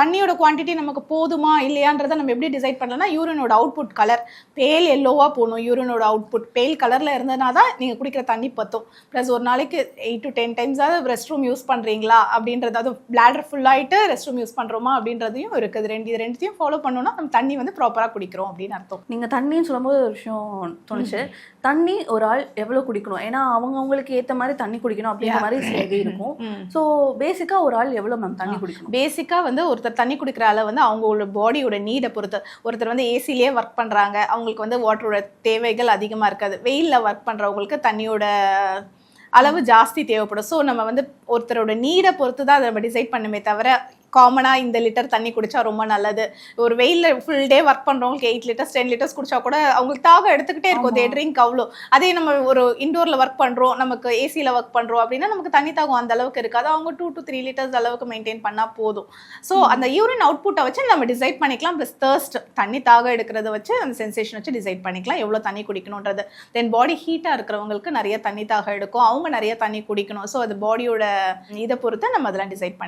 தண்ணியோட குவாண்டிட்டி நமக்கு போதுமா இல்லையான்றதை நம்ம எப்படி டிசைட் பண்ணலாம்னா யூரினோட அவுட்புட் கலர் பேல் எல்லோவா போகணும் யூரினோட அவுட்புட் பேல் கலர்ல இருந்ததுனா தான் நீங்க குடிக்கிற தண்ணி பத்தும். ப்ளஸ் ஒரு நாளைக்கு எயிட் டு டென் டைம்ஸாவது ரெஸ்ட் ரூம் யூஸ் பண்றீங்களா? அப்படின்றது அது பிளாடர் ஃபுல்லாயிட்டு ரெஸ்ட் ரூம் யூஸ் பண்றோமா அப்படின்றதையும் இருக்குது. ரெண்டு இது ரெண்டுத்தையும் ஃபாலோ பண்ணோம்னா நம்ம தண்ணி வந்து ப்ராப்பரா குடிக்கிறோம் அப்படின்னு அர்த்தம். நீங்க தண்ணின்னு சொல்லும்போது ஒரு விஷயம் தோணுச்சு. தண்ணி ஒரு ஆள் எவ்வளவு குடிக்கணும்? ஏன்னா அவங்க அவங்களுக்கு ஏத்த மாதிரி தண்ணி குடிக்கணும் அப்படிங்கிற மாதிரி இது இருக்கும். ஸோ பேசிக்கா ஒரு ஆள் எவ்வளவு மேம் தண்ணி குடிக்கணும்? பேசிக்காக வந்து ஒருத்தர் தண்ணி குடிக்கிற அளவு வந்து அவங்களோட பாடியோட நீடை பொறுத்து. ஒருத்தர் வந்து ஏசிலேயே ஒர்க் பண்ணுறாங்க அவங்களுக்கு வந்து வாட்டரோட தேவைகள் அதிகமாக இருக்காது. வெயிலில் ஒர்க் பண்ணுறவங்களுக்கு தண்ணியோட அளவு ஜாஸ்தி தேவைப்படும். ஸோ நம்ம வந்து ஒருத்தரோட நீடை பொறுத்து தான் அதை நம்ம டிசைட் பண்ணுமே தவிர காமனாக இந்த லிட்டர் தண்ணி குடிச்சா ரொம்ப நல்லது. ஒரு வெயிலில் ஃபுல் டே ஒர்க் பண்ணுறவங்களுக்கு எயிட் லிட்டர்ஸ் டென் லிட்டர்ஸ் குடிச்சா கூட அவங்களுக்கு தாகம் எடுத்துக்கிட்டே இருக்கும். தே ட்ரிங்க் அவ்வளோ அதே நம்ம ஒரு இண்டோரில் ஒர்க் பண்ணுறோம் நமக்கு ஏசியில் ஒர்க் பண்ணுறோம் அப்படின்னா நமக்கு தண்ணி தாகம் அந்த அளவுக்கு இருக்காது. அவங்க டூ டு த்ரீ லிட்டர்ஸ் அளவுக்கு மெயின்டைன் பண்ணால் போதும். ஸோ அந்த யூரின் அவுட்புட்டை வச்சு நம்ம டிசைட் பண்ணிக்கலாம். ப்ளஸ் thirst தண்ணி தாகம் எடுக்கிறத வச்சு அந்த சென்சேஷன் வச்சு டிசைட் பண்ணிக்கலாம். எவ்வளோ தண்ணி குடிக்கணுன்றது தென் பாடி ஹீட்டாக இருக்கிறவங்களுக்கு நிறைய தண்ணி தாகம் எடுக்கும். அவங்க நிறைய தண்ணி குடிக்கணும். ஸோ அது பாடியோட இதை பொறுத்து நம்ம அதெல்லாம் டிசைட் பண்ணி